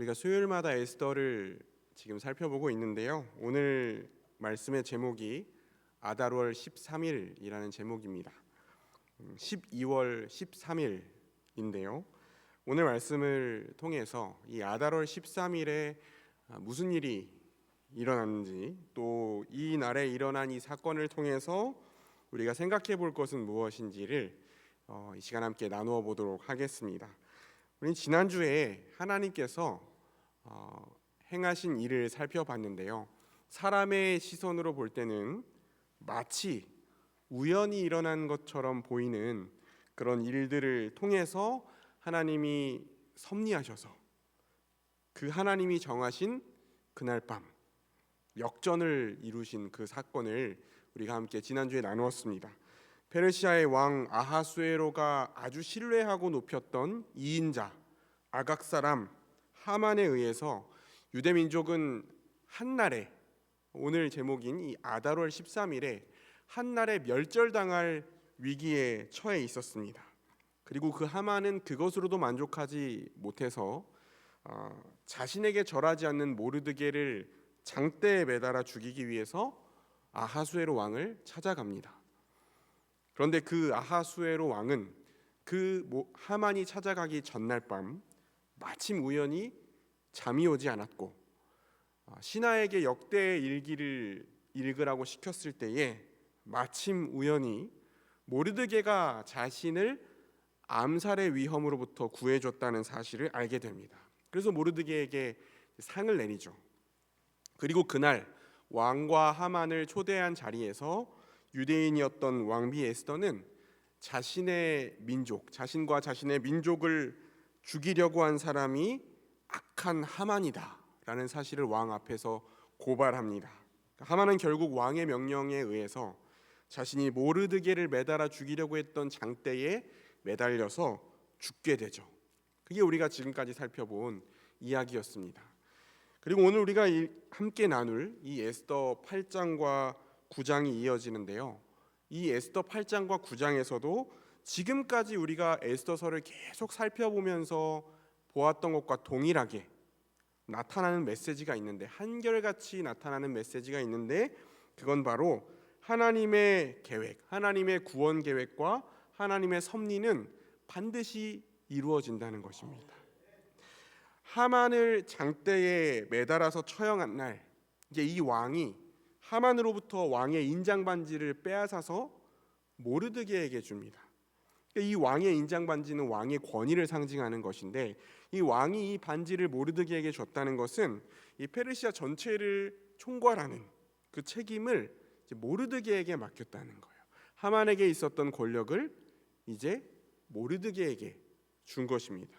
우리가 수요일마다 에스더를 지금 살펴보고 있는데요. 오늘 말씀의 제목이 아달월 13일이라는 제목입니다. 음, 12월 13일인데요. 오늘 말씀을 통해서 이 아달월 13일에 아, 무슨 일이 일어났는지 또 이 날에 일어난 이 사건을 통해서 우리가 생각해 볼 것은 무엇인지를 어, 이 시간 함께 나누어 보도록 하겠습니다. 우리 지난주에 하나님께서 어, 행하신 일을 살펴봤는데요. 사람의 시선으로 볼 때는 마치 우연히 일어난 것처럼 보이는 그런 일들을 통해서 하나님이 섭리하셔서 그 하나님이 정하신 그날 밤 역전을 이루신 그 사건을 우리가 함께 지난주에 나누었습니다. 페르시아의 왕 아하수에로가 아주 신뢰하고 높였던 이인자 아각 사람 하만에 의해서 유대 민족은 한 날에 오늘 제목인 이 아달월 13일에 한 날에 멸절당할 위기에 처해 있었습니다. 그리고 그 하만은 그것으로도 만족하지 못해서 어, 자신에게 절하지 않는 모르드게를 장대에 매달아 죽이기 위해서 아하수에로 왕을 찾아갑니다. 그런데 그 아하수에로 왕은 그 모- 하만이 찾아가기 전날 밤 마침 우연히 잠이 오지 않았고 아, 신하에게 역대의 일기를 읽으라고 시켰을 때에 마침 우연히 모르드게가 자신을 암살의 위험으로부터 구해줬다는 사실을 알게 됩니다. 그래서 모르드게에게 상을 내리죠. 그리고 그날 왕과 하만을 초대한 자리에서 유대인이었던 왕비 에스더는 자신의 민족, 자신과 자신의 민족을 죽이려고 한 사람이 악한 하만이다라는 사실을 왕 앞에서 고발합니다. 하만은 결국 왕의 명령에 의해서 자신이 모르드게를 매달아 죽이려고 했던 장대에 매달려서 죽게 되죠. 그게 우리가 지금까지 살펴본 이야기였습니다. 그리고 오늘 우리가 이- 함께 나눌 이 에스더 8장과 9장이 이어지는데요. 이 에스더 8장과 9장에서도 지금까지 우리가 에스더서를 계속 살펴보면서 보았던 것과 동일하게 나타나는 메시지가 있는데 한결같이 나타나는 메시지가 있는데 그건 바로 하나님의 계획, 하나님의 구원 계획과 하나님의 섭리는 반드시 이루어진다는 것입니다. 하만을 장대에 매달아서 처형한 날 이제 이 왕이 하만으로부터 왕의 인장 반지를 빼앗아서 모르드게에게 줍니다. 그러니까 이 왕의 인장 반지는 왕의 권위를 상징하는 것인데 이 왕이 이 반지를 모르드게에게 줬다는 것은 이 페르시아 전체를 총괄하는 그 책임을 모르드게에게 맡겼다는 거예요. 하만에게 있었던 권력을 이제 모르드게에게 준 것입니다.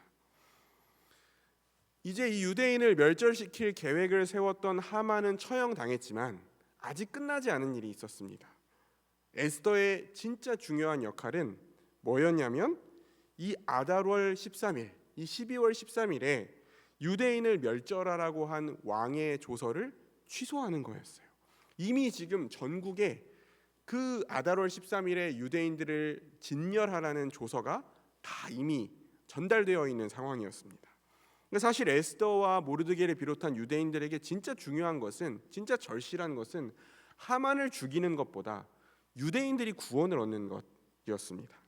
이제 이 유대인을 멸절시킬 계획을 세웠던 하만은 처형당했지만 아직 끝나지 않은 일이 있었습니다. 에스더의 진짜 중요한 역할은 뭐였냐면 이 아달월 13일, 이 12월 13일에 유대인을 멸절하라고 한 왕의 조서를 취소하는 거였어요. 이미 지금 전국에 그 아달월 13일에 유대인들을 진멸하라는 조서가 다 이미 전달되어 있는 상황이었습니다. 근데 사실 에스더와 모르드게를 비롯한 유대인들에게 진짜 중요한 것은 진짜 절실한 것은 하만을 죽이는 것보다 유대인들이 구원을 얻는 것이었습니다.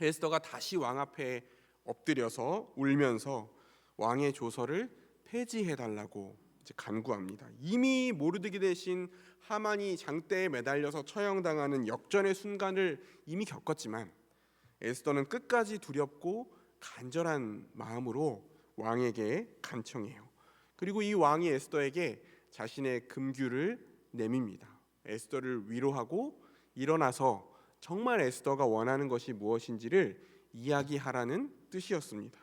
에스더가 다시 왕 앞에 엎드려서 울면서 왕의 조서를 폐지해 달라고 간구합니다. 이미 모르드게 대신 하만이 장대에 매달려서 처형당하는 역전의 순간을 이미 겪었지만 에스더는 끝까지 두렵고 간절한 마음으로 왕에게 간청해요. 그리고 이 왕이 에스더에게 자신의 금규를 내밉니다. 에스더를 위로하고 일어나서 정말 에스더가 원하는 것이 무엇인지를 이야기하라는 뜻이었습니다.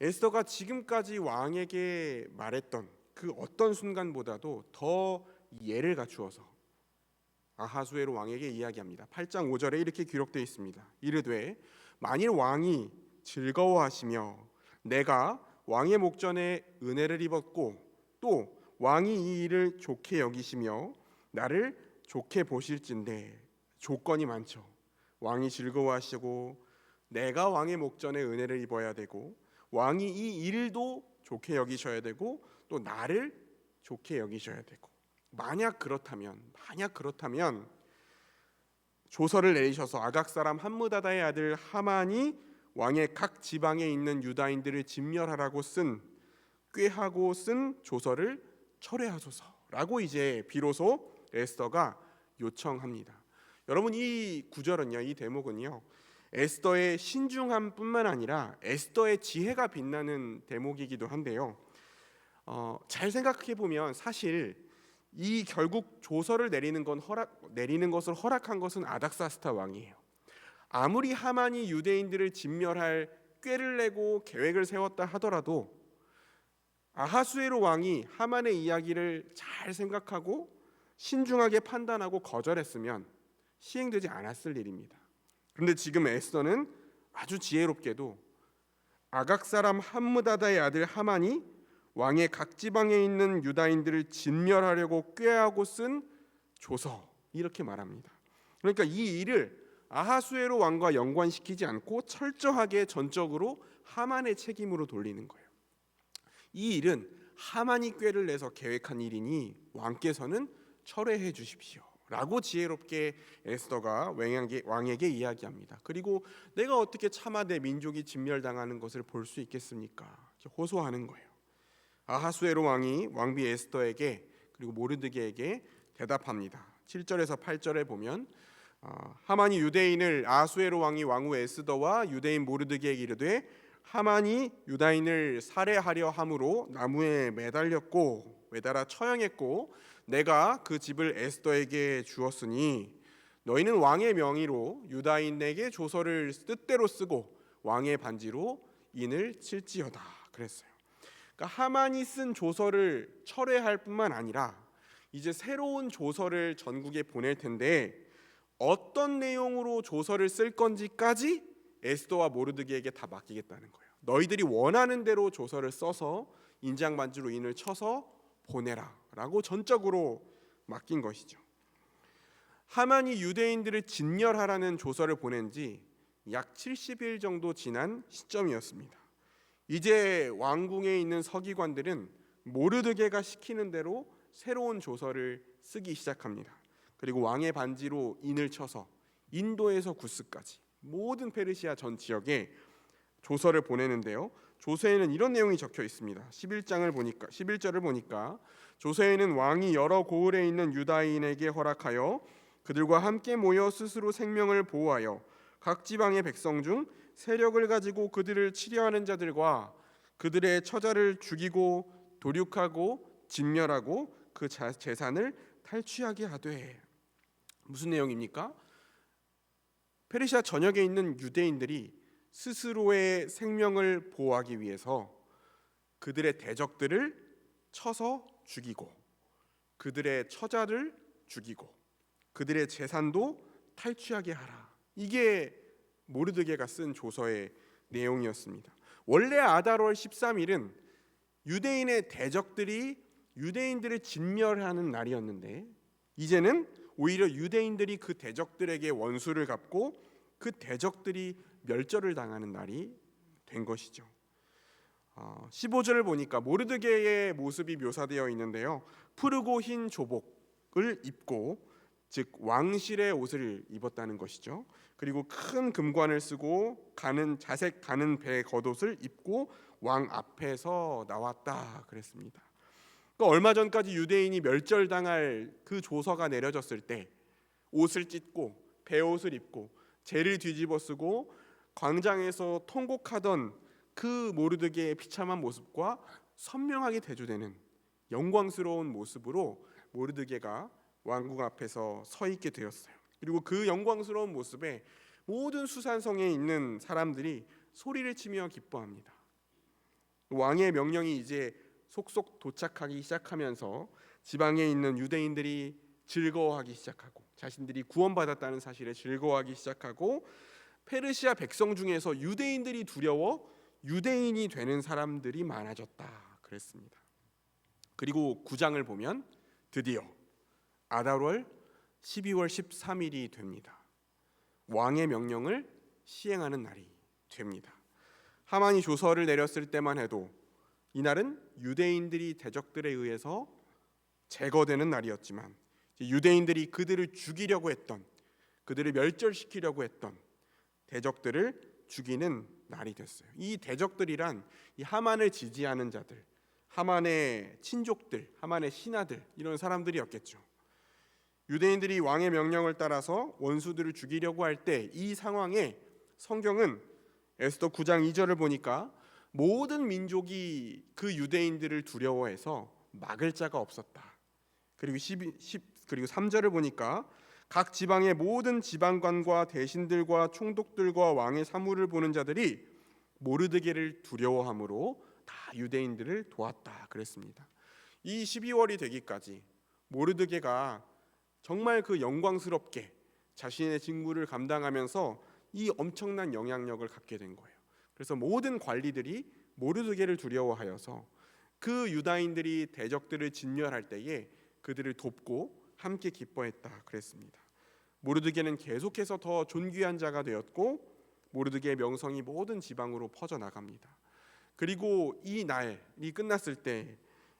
에스더가 지금까지 왕에게 말했던 그 어떤 순간보다도 더 예를 갖추어서 아하수에로 왕에게 이야기합니다. 8장 5절에 이렇게 기록되어 있습니다. 이르되 만일 왕이 즐거워하시며 내가 왕의 목전에 은혜를 입었고 또 왕이 이 일을 좋게 여기시며 나를 좋게 보실진데 조건이 많죠. 왕이 즐거워하시고 내가 왕의 목전에 은혜를 입어야 되고 왕이 이 일도 좋게 여기셔야 되고 또 나를 좋게 여기셔야 되고 만약 그렇다면 만약 그렇다면 조서를 내리셔서 아각 사람 함무다다의 아들 하만이 왕의 각 지방에 있는 유다인들을 진멸하라고 쓴 꾀하고 쓴 조서를 철회하소서라고 이제 비로소 에스더가 요청합니다. 여러분 이 구절은요, 이 대목은요. 에스더의 신중함뿐만 아니라 에스더의 지혜가 빛나는 대목이기도 한데요. 어, 잘 생각해 보면 사실 이 결국 조서를 내리는 건 허락 내리는 것을 허락한 것은 아닥사스타 왕이에요. 아무리 하만이 유대인들을 진멸할 꾀를 내고 계획을 세웠다 하더라도 아하수에로 왕이 하만의 이야기를 잘 생각하고 신중하게 판단하고 거절했으면 시행되지 않았을 일입니다. 그런데 지금 에스더는 아주 지혜롭게도 아각 사람 함무다다의 아들 하만이 왕의 각 지방에 있는 유다인들을 진멸하려고 꾀하고 쓴 조서 이렇게 말합니다. 그러니까 이 일을 아하수에로 왕과 연관시키지 않고 철저하게 전적으로 하만의 책임으로 돌리는 거예요. 이 일은 하만이 꾀를 내서 계획한 일이니 왕께서는 철회해 주십시오. 라고 지혜롭게 에스더가 왕에게, 이야기합니다. 그리고 내가 어떻게 차마 내 민족이 진멸당하는 것을 볼 수 있겠습니까? 호소하는 거예요. 아하수에로 왕이 왕비 에스더에게 그리고 모르드게에게 대답합니다. 7절에서 8절에 보면 어, 하만이 유대인을 아하수에로 왕이 왕후 에스더와 유대인 모르드게에게 이르되 하만이 유다인을 살해하려 함으로 나무에 매달렸고 매달아 처형했고 내가 그 집을 에스더에게 주었으니 너희는 왕의 명의로 유다인에게 조서를 뜻대로 쓰고 왕의 반지로 인을 칠지어다 그랬어요. 그러니까 하만이 쓴 조서를 철회할 뿐만 아니라 이제 새로운 조서를 전국에 보낼 텐데 어떤 내용으로 조서를 쓸 건지까지 에스더와 모르드게에게 다 맡기겠다는 거예요. 너희들이 원하는 대로 조서를 써서 인장 반지로 인을 쳐서 보내라라고 전적으로 맡긴 것이죠. 하만이 유대인들을 진멸하라는 조서를 보낸 지 약 70일 정도 지난 시점이었습니다. 이제 왕궁에 있는 서기관들은 모르드게가 시키는 대로 새로운 조서를 쓰기 시작합니다. 그리고 왕의 반지로 인을 쳐서 인도에서 구스까지 모든 페르시아 전 지역에 조서를 보내는데요. 조서에는 이런 내용이 적혀 있습니다. 11장을 보니까 11절을 보니까 조서에는 왕이 여러 고을에 있는 유다인에게 허락하여 그들과 함께 모여 스스로 생명을 보호하여 각 지방의 백성 중 세력을 가지고 그들을 치려하는 자들과 그들의 처자를 죽이고 도륙하고 진멸하고 그 자- 재산을 탈취하게 하되 무슨 내용입니까? 페르시아 전역에 있는 유대인들이 스스로의 생명을 보호하기 위해서 그들의 대적들을 쳐서 죽이고 그들의 처자를 죽이고 그들의 재산도 탈취하게 하라. 이게 모르드게가 쓴 조서의 내용이었습니다. 원래 아달월 13일은 유대인의 대적들이 유대인들을 진멸하는 날이었는데 이제는 오히려 유대인들이 그 대적들에게 원수를 갚고 그 대적들이 멸절을 당하는 날이 된 것이죠. 어, 15절을 보니까 모르드게의 모습이 묘사되어 있는데요. 푸르고 흰 조복을 입고 즉 왕실의 옷을 입었다는 것이죠. 그리고 큰 금관을 쓰고 가는 자색 가는 배 겉옷을 입고 왕 앞에서 나왔다 그랬습니다. 그러니까 얼마 전까지 유대인이 멸절당할 그 조서가 내려졌을 때 옷을 찢고 배옷을 입고 재를 뒤집어 쓰고 광장에서 통곡하던 그 모르드게의 비참한 모습과 선명하게 대조되는 영광스러운 모습으로 모르드게가 왕궁 앞에서 서 있게 되었어요. 그리고 그 영광스러운 모습에 모든 수산성에 있는 사람들이 소리를 치며 기뻐합니다. 왕의 명령이 이제 속속 도착하기 시작하면서 지방에 있는 유대인들이 즐거워하기 시작하고 자신들이 구원받았다는 사실에 즐거워하기 시작하고 페르시아 백성 중에서 유대인들이 두려워 유대인이 되는 사람들이 많아졌다 그랬습니다. 그리고 9장을 보면 드디어 아달월 12월 13일이 됩니다. 왕의 명령을 시행하는 날이 됩니다. 하만이 조서를 내렸을 때만 해도 이날은 유대인들이 대적들에 의해서 제거되는 날이었지만 유대인들이 그들을 죽이려고 했던 그들을 멸절시키려고 했던 대적들을 죽이는 날이 됐어요. 이 대적들이란 이 하만을 지지하는 자들, 하만의 친족들, 하만의 신하들 이런 사람들이었겠죠. 유대인들이 왕의 명령을 따라서 원수들을 죽이려고 할 때 이 상황에 성경은 에스더 9장 2절을 보니까 모든 민족이 그 유대인들을 두려워해서 막을 자가 없었다. 그리고 12, 10 그리고 3절을 보니까 각 지방의 모든 지방관과 대신들과 총독들과 왕의 사무를 보는 자들이 모르드게를 두려워함으로 다 유대인들을 도왔다 그랬습니다. 이 12월이 되기까지 모르드게가 정말 그 영광스럽게 자신의 직무를 감당하면서 이 엄청난 영향력을 갖게 된 거예요. 그래서 모든 관리들이 모르드게를 두려워하여서 그 유다인들이 대적들을 진멸할 때에 그들을 돕고 함께 기뻐했다 그랬습니다. 모르드게는 계속해서 더 존귀한 자가 되었고 모르드게의 명성이 모든 지방으로 퍼져 나갑니다. 그리고 이 날이 끝났을 때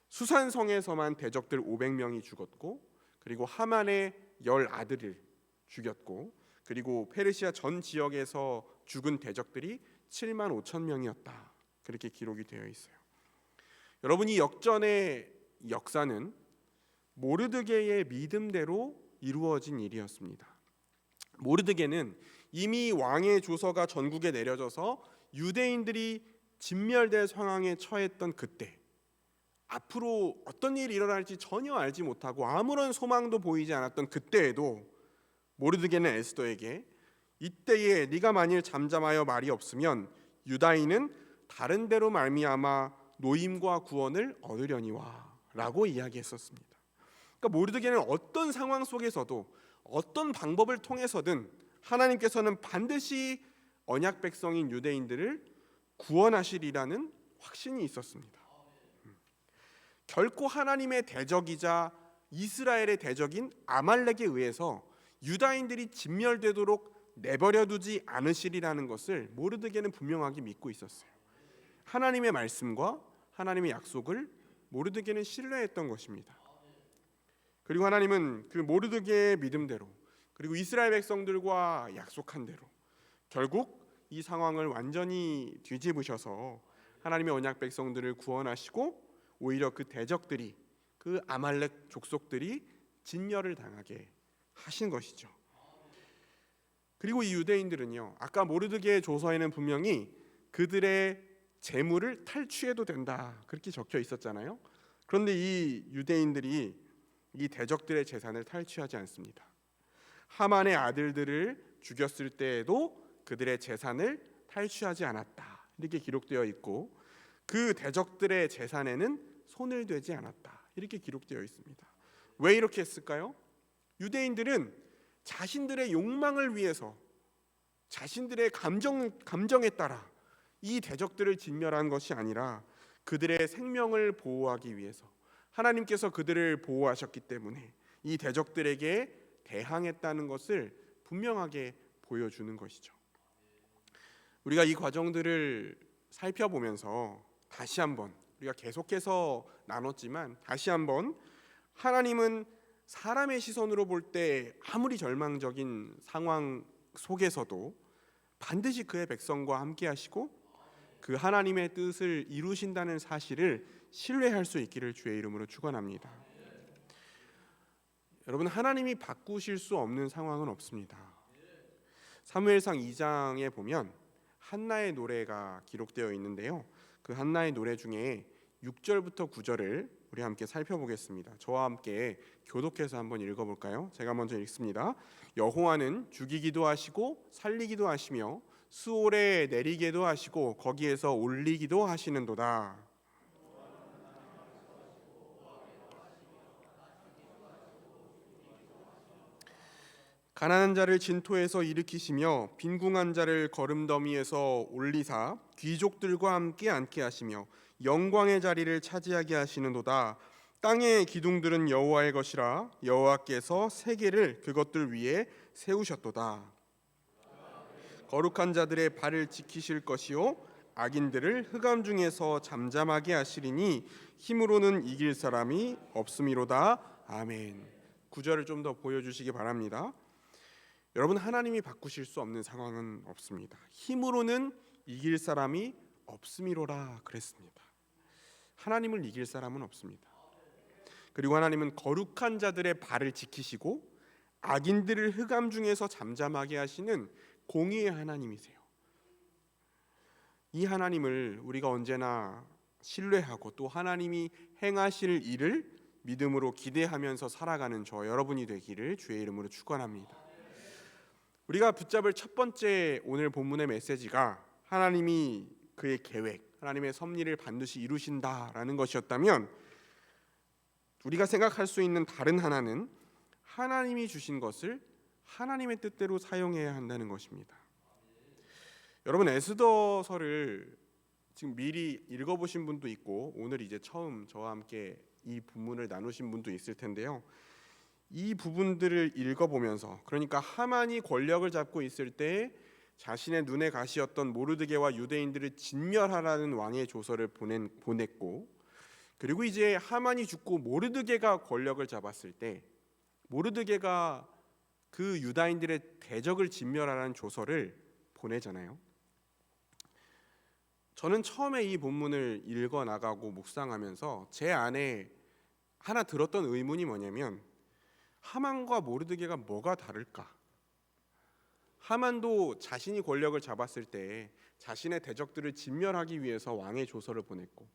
수산성에서만 대적들 500명이 죽었고 그리고 하만의 열 아들을 죽였고 그리고 페르시아 전 지역에서 죽은 대적들이 7만 5천 명이었다. 그렇게 기록이 되어 있어요. 여러분 이 역전의 역사는 모르드게의 믿음대로 이루어진 일이었습니다. 모르드게는 이미 왕의 조서가 전국에 내려져서 유대인들이 진멸될 상황에 처했던 그때 앞으로 어떤 일이 일어날지 전혀 알지 못하고 아무런 소망도 보이지 않았던 그때에도 모르드게는 에스더에게 이때에 네가 만일 잠잠하여 말이 없으면 유다인은 다른 데로 말미암아 노임과 구원을 얻으려니와라고 이야기했었습니다. 그러니까 모르드게는 어떤 상황 속에서도 어떤 방법을 통해서든 하나님께서는 반드시 언약 백성인 유대인들을 구원하시리라는 확신이 있었습니다. 결코 하나님의 대적이자 이스라엘의 대적인 아말렉에 의해서 유다인들이 진멸되도록 내버려두지 않으시리라는 것을 모르드게는 분명하게 믿고 있었어요. 하나님의 말씀과 하나님의 약속을 모르드게는 신뢰했던 것입니다. 그리고 하나님은 그 모르드게의 믿음대로 그리고 이스라엘 백성들과 약속한 대로 결국 이 상황을 완전히 뒤집으셔서 하나님의 언약 백성들을 구원하시고 오히려 그 대적들이 그 아말렉 족속들이 진멸을 당하게 하신 것이죠. 그리고 이 유대인들은요. 아까 모르드게의 조서에는 분명히 그들의 재물을 탈취해도 된다. 그렇게 적혀 있었잖아요. 그런데 이 유대인들이 이 대적들의 재산을 탈취하지 않습니다. 하만의 아들들을 죽였을 때에도 그들의 재산을 탈취하지 않았다. 이렇게 기록되어 있고 그 대적들의 재산에는 손을 대지 않았다. 이렇게 기록되어 있습니다. 왜 이렇게 했을까요? 유대인들은 자신들의 욕망을 위해서 자신들의 감정 감정에 따라 이 대적들을 진멸한 것이 아니라 그들의 생명을 보호하기 위해서 하나님께서 그들을 보호하셨기 때문에 이 대적들에게 대항했다는 것을 분명하게 보여주는 것이죠. 우리가 이 과정들을 살펴보면서 다시 한번 우리가 계속해서 나눴지만 다시 한번 하나님은 사람의 시선으로 볼 때 아무리 절망적인 상황 속에서도 반드시 그의 백성과 함께 하시고 그 하나님의 뜻을 이루신다는 사실을 신뢰할 수 있기를 주의 이름으로 축원합니다. 여러분 하나님이 바꾸실 수 없는 상황은 없습니다. 사무엘상 2장에 보면 한나의 노래가 기록되어 있는데요. 그 한나의 노래 중에 6절부터 9절을 우리 함께 살펴보겠습니다. 저와 함께 교독해서 한번 읽어볼까요? 제가 먼저 읽습니다. 여호와는 죽이기도 하시고 살리기도 하시며 수올에 내리게도 하시고 거기에서 올리기도 하시는도다. 가난한 자를 진토에서 일으키시며 빈궁한 자를 거름더미에서 올리사 귀족들과 함께 앉게 하시며 영광의 자리를 차지하게 하시는도다. 땅의 기둥들은 여호와의 것이라 여호와께서 세계를 그것들 위에 세우셨도다. 거룩한 자들의 발을 지키실 것이요 악인들을 흑암 중에서 잠잠하게 하시리니 힘으로는 이길 사람이 없음이로다. 아멘. 구절을 좀 더 보여주시기 바랍니다. 여러분 하나님이 바꾸실 수 없는 상황은 없습니다. 힘으로는 이길 사람이 없음이로라 그랬습니다. 하나님을 이길 사람은 없습니다. 그리고 하나님은 거룩한 자들의 발을 지키시고 악인들을 흑암 중에서 잠잠하게 하시는 공의의 하나님이세요. 이 하나님을 우리가 언제나 신뢰하고 또 하나님이 행하실 일을 믿음으로 기대하면서 살아가는 저 여러분이 되기를 주의 이름으로 축원합니다. 우리가 붙잡을 첫 번째 오늘 본문의 메시지가 하나님이 그의 계획, 하나님의 섭리를 반드시 이루신다라는 것이었다면 우리가 생각할 수 있는 다른 하나는 하나님이 주신 것을 하나님의 뜻대로 사용해야 한다는 것입니다. 여러분 에스더서를 지금 미리 읽어보신 분도 있고 오늘 이제 처음 저와 함께 이 부문을 나누신 분도 있을 텐데요. 이 부분들을 읽어보면서 그러니까 하만이 권력을 잡고 있을 때 자신의 눈에 가시였던 모르드게와 유대인들을 진멸하라는 왕의 조서를 보낸, 보냈고 그리고 이제 하만이 죽고 모르드게가 권력을 잡았을 때 모르드게가 그 유다인들의 대적을 진멸하라는 조서를 보내잖아요. 저는 처음에 이 본문을 읽어 나가고 묵상하면서 제 안에 하나 들었던 의문이 뭐냐면 하만과 모르드게가 뭐가 다를까? 하만도 자신이 권력을 잡았을 때 자신의 대적들을 진멸하기 위해서 왕의 조서를 보냈고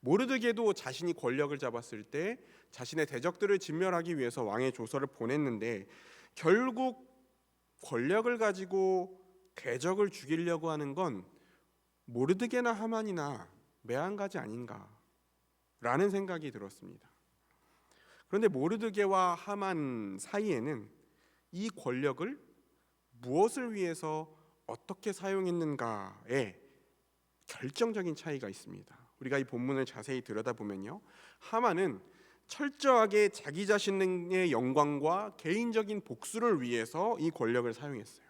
모르드게도 자신이 권력을 잡았을 때 자신의 대적들을 진멸하기 위해서 왕의 조서를 보냈는데 결국 권력을 가지고 대적을 죽이려고 하는 건 모르드게나 하만이나 매한가지 아닌가라는 생각이 들었습니다. 그런데 모르드게와 하만 사이에는 이 권력을 무엇을 위해서 어떻게 사용했는가에 결정적인 차이가 있습니다. 우리가 이 본문을 자세히 들여다보면요. 하만은 철저하게 자기 자신의 영광과 개인적인 복수를 위해서 이 권력을 사용했어요.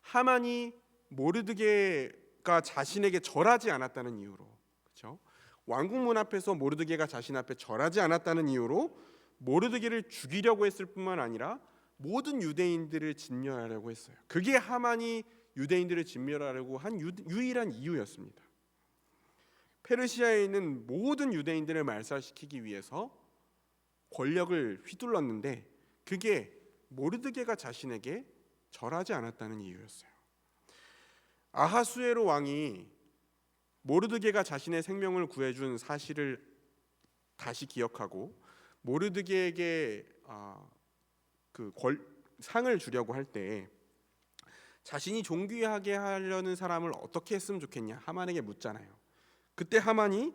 하만이 모르드게가 자신에게 절하지 않았다는 이유로 그렇죠? 왕궁 문 앞에서 모르드게가 자신 앞에 절하지 않았다는 이유로 모르드게를 죽이려고 했을 뿐만 아니라 모든 유대인들을 진멸하려고 했어요. 그게 하만이 유대인들을 진멸하려고 한 유, 유일한 이유였습니다. 페르시아에 있는 모든 유대인들을 말살시키기 위해서 권력을 휘둘렀는데 그게 모르드게가 자신에게 절하지 않았다는 이유였어요. 아하수에로 왕이 모르드게가 자신의 생명을 구해준 사실을 다시 기억하고 모르드게에게 아, 그 권, 상을 주려고 할 때 자신이 존귀하게 하려는 사람을 어떻게 했으면 좋겠냐 하만에게 묻잖아요. 그때 하만이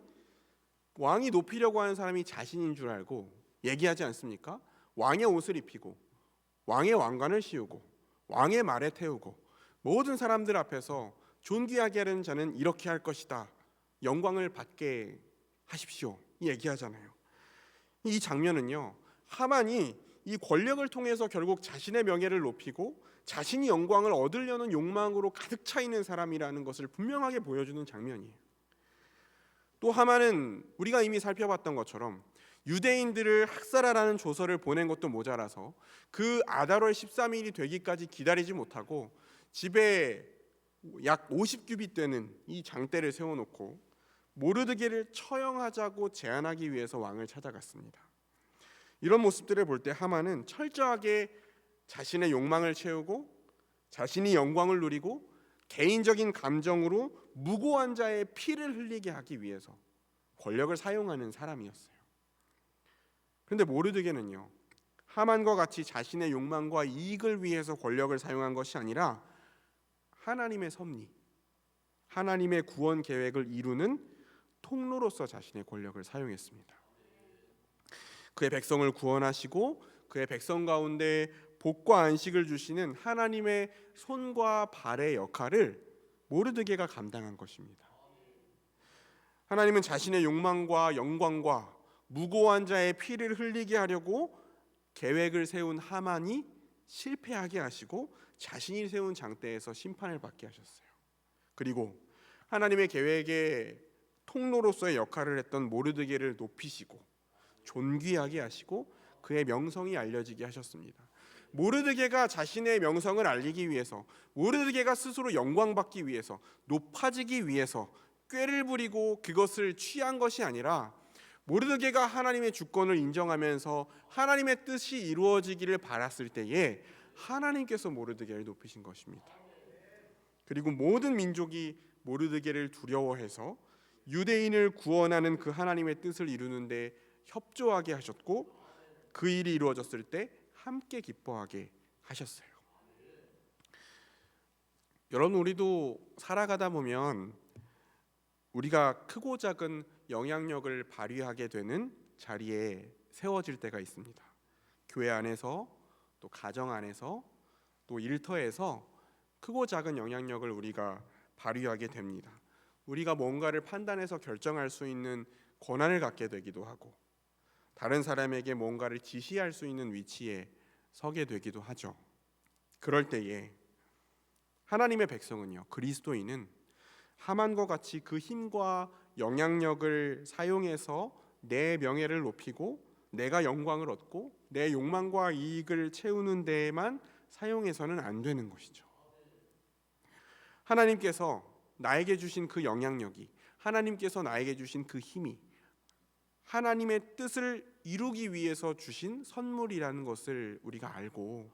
왕이 높이려고 하는 사람이 자신인 줄 알고 얘기하지 않습니까? 왕의 옷을 입히고 왕의 왕관을 씌우고 왕의 말에 태우고 모든 사람들 앞에서 존귀하게 하려는 자는 이렇게 할 것이다. 영광을 받게 하십시오. 얘기하잖아요. 이 장면은요. 하만이 이 권력을 통해서 결국 자신의 명예를 높이고 자신이 영광을 얻으려는 욕망으로 가득 차 있는 사람이라는 것을 분명하게 보여주는 장면이에요. 또 하만은 우리가 이미 살펴봤던 것처럼 유대인들을 학살하라는 조서를 보낸 것도 모자라서 그 아달월 13일이 되기까지 기다리지 못하고 집에 약 50규빗 되는 이 장대를 세워놓고 모르드게를 처형하자고 제안하기 위해서 왕을 찾아갔습니다. 이런 모습들을 볼 때 하만은 철저하게 자신의 욕망을 채우고 자신이 영광을 누리고 개인적인 감정으로 무고한 자의 피를 흘리게 하기 위해서 권력을 사용하는 사람이었어요. 그런데 모르드게는요. 하만과 같이 자신의 욕망과 이익을 위해서 권력을 사용한 것이 아니라 하나님의 섭리, 하나님의 구원 계획을 이루는 통로로서 자신의 권력을 사용했습니다. 그의 백성을 구원하시고 그의 백성 가운데 복과 안식을 주시는 하나님의 손과 발의 역할을 모르드게가 감당한 것입니다. 하나님은 자신의 욕망과 영광과 무고한 자의 피를 흘리게 하려고 계획을 세운 하만이 실패하게 하시고 자신이 세운 장대에서 심판을 받게 하셨어요. 그리고 하나님의 계획의 통로로서의 역할을 했던 모르드게를 높이시고 존귀하게 하시고 그의 명성이 알려지게 하셨습니다. 모르드게가 자신의 명성을 알리기 위해서 모르드게가 스스로 영광받기 위해서 높아지기 위해서 꾀를 부리고 그것을 취한 것이 아니라 모르드게가 하나님의 주권을 인정하면서 하나님의 뜻이 이루어지기를 바랐을 때에 하나님께서 모르드게를 높이신 것입니다. 그리고 모든 민족이 모르드게를 두려워해서 유대인을 구원하는 그 하나님의 뜻을 이루는데 협조하게 하셨고 그 일이 이루어졌을 때 함께 기뻐하게 하셨어요. 여러분 우리도 살아가다 보면 우리가 크고 작은 영향력을 발휘하게 되는 자리에 세워질 때가 있습니다. 교회 안에서 또 가정 안에서 또 일터에서 크고 작은 영향력을 우리가 발휘하게 됩니다. 우리가 뭔가를 판단해서 결정할 수 있는 권한을 갖게 되기도 하고 다른 사람에게 뭔가를 지시할 수 있는 위치에 서게 되기도 하죠. 그럴 때에 하나님의 백성은요, 그리스도인은 하만과 같이 그 힘과 영향력을 사용해서 내 명예를 높이고 내가 영광을 얻고 내 욕망과 이익을 채우는 데에만 사용해서는 안 되는 것이죠. 하나님께서 나에게 주신 그 영향력이 하나님께서 나에게 주신 그 힘이 하나님의 뜻을 이루기 위해서 주신 선물이라는 것을 우리가 알고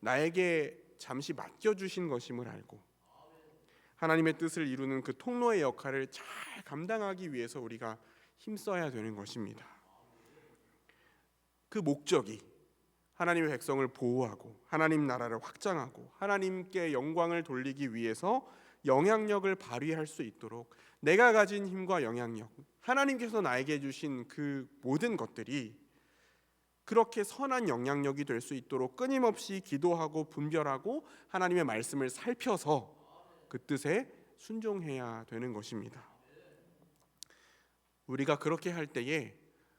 나에게 잠시 맡겨 주신 것임을 알고 하나님의 뜻을 이루는 그 통로의 역할을 잘 감당하기 위해서 우리가 힘써야 되는 것입니다. 그 목적이 하나님의 백성을 보호하고 하나님 나라를 확장하고 하나님께 영광을 돌리기 위해서 영향력을 발휘할 수 있도록 내가 가진 힘과 영향력, 하나님께서 나에게 주신 그 모든 것들이 그렇게 선한 영향력이 될 수 있도록 끊임없이 기도하고 분별하고 하나님의 말씀을 살펴서 그 뜻에 순종해야 되는 것입니다. 우리가 그렇게 할 때에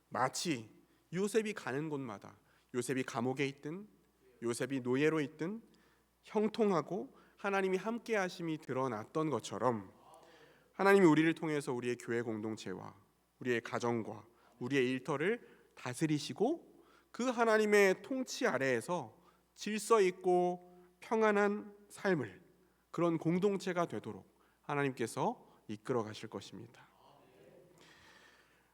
마치 요셉이 가는 곳마다 요셉이 감옥에 있든 요셉이 노예로 있든 형통하고 하나님이 함께 하심이 드러났던 것처럼 하나님이 우리를 통해서 우리의 교회 공동체와 우리의 가정과 우리의 일터를 다스리시고 그 하나님의 통치 아래에서 질서 있고 평안한 삶을 그런 공동체가 되도록 하나님께서 이끌어 가실 것입니다.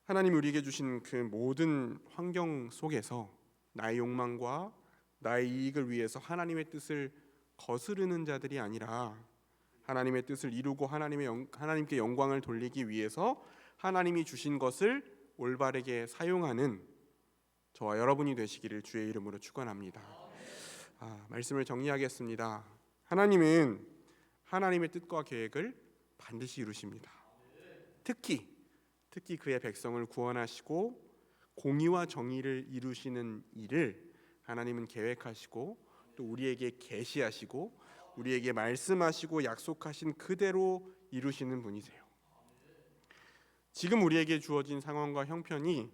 하나님 우리에게 주신 그 모든 환경 속에서 나의 욕망과 나의 이익을 위해서 하나님의 뜻을 거스르는 자들이 아니라 하나님의 뜻을 이루고 하나님의 영, 하나님께 영광을 돌리기 위해서 하나님이 주신 것을 올바르게 사용하는 저와 여러분이 되시기를 주의 이름으로 축원합니다. 아, 말씀을 정리하겠습니다. 하나님은 하나님의 뜻과 계획을 반드시 이루십니다. 특히 특히 그의 백성을 구원하시고 공의와 정의를 이루시는 일을 하나님은 계획하시고 또 우리에게 계시하시고 우리에게 말씀하시고 약속하신 그대로 이루시는 분이세요. 지금 우리에게 주어진 상황과 형편이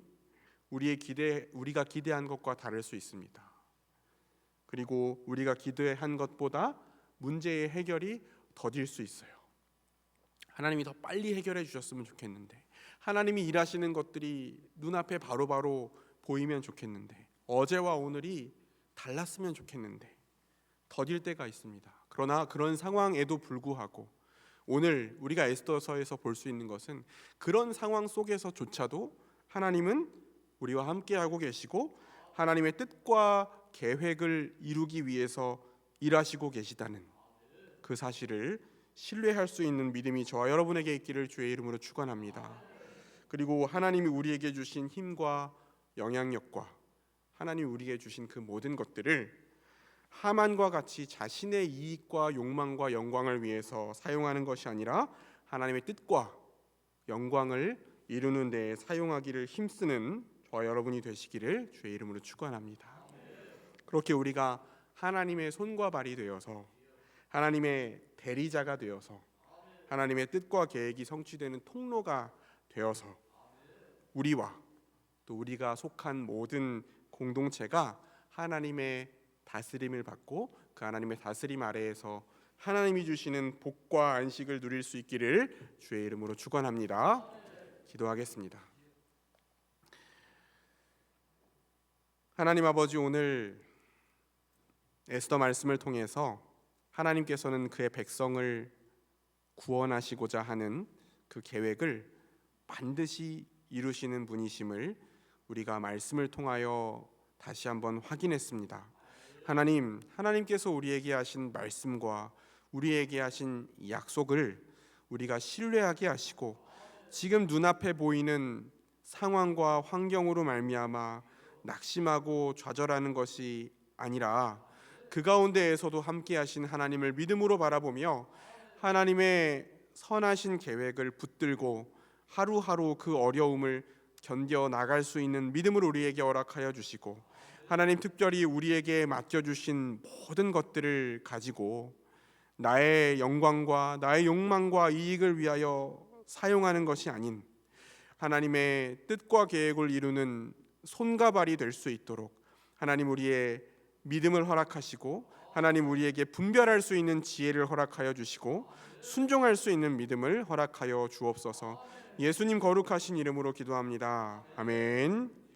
우리의 기대 우리가 기대한 것과 다를 수 있습니다. 그리고 우리가 기대한 것보다 문제의 해결이 더딜 수 있어요. 하나님이 더 빨리 해결해 주셨으면 좋겠는데 하나님이 일하시는 것들이 눈앞에 바로 바로 보이면 좋겠는데 어제와 오늘이 달랐으면 좋겠는데 더딜 때가 있습니다. 그러나 그런 상황에도 불구하고 오늘 우리가 에스더서에서 볼 수 있는 것은 그런 상황 속에서조차도 하나님은 우리와 함께 하고 계시고 하나님의 뜻과 계획을 이루기 위해서 일하시고 계시다는 그 사실을 신뢰할 수 있는 믿음이 저와 여러분에게 있기를 주의 이름으로 축원합니다. 그리고 하나님이 우리에게 주신 힘과 영향력과 하나님 우리에게 주신 그 모든 것들을 하만과 같이 자신의 이익과 욕망과 영광을 위해서 사용하는 것이 아니라 하나님의 뜻과 영광을 이루는 데 사용하기를 힘쓰는 저와 여러분이 되시기를 주의 이름으로 축원합니다. 그렇게 우리가 하나님의 손과 발이 되어서 하나님의 대리자가 되어서 하나님의 뜻과 계획이 성취되는 통로가 되어서 우리와 또 우리가 속한 모든 공동체가 하나님의 다스림을 받고 그 하나님의 다스림 아래에서 하나님이 주시는 복과 안식을 누릴 수 있기를 주의 이름으로 축원합니다. 기도하겠습니다. 하나님 아버지 오늘 에스더 말씀을 통해서 하나님께서는 그의 백성을 구원하시고자 하는 그 계획을 반드시 이루시는 분이심을 우리가 말씀을 통하여 다시 한번 확인했습니다. 하나님, 하나님께서 우리에게 하신 말씀과 우리에게 하신 약속을 우리가 신뢰하게 하시고 지금 눈앞에 보이는 상황과 환경으로 말미암아 낙심하고 좌절하는 것이 아니라 그 가운데에서도 함께 하신 하나님을 믿음으로 바라보며 하나님의 선하신 계획을 붙들고 하루하루 그 어려움을 견뎌 나갈 수 있는 믿음을 우리에게 허락하여 주시고 하나님 특별히 우리에게 맡겨 주신 모든 것들을 가지고 나의 영광과 나의 욕망과 이익을 위하여 사용하는 것이 아닌 하나님의 뜻과 계획을 이루는 손과 발이 될 수 있도록 하나님 우리의 믿음을 허락하시고 하나님 우리에게 분별할 수 있는 지혜를 허락하여 주시고 순종할 수 있는 믿음을 허락하여 주옵소서. 예수님 거룩하신 이름으로 기도합니다. 아멘.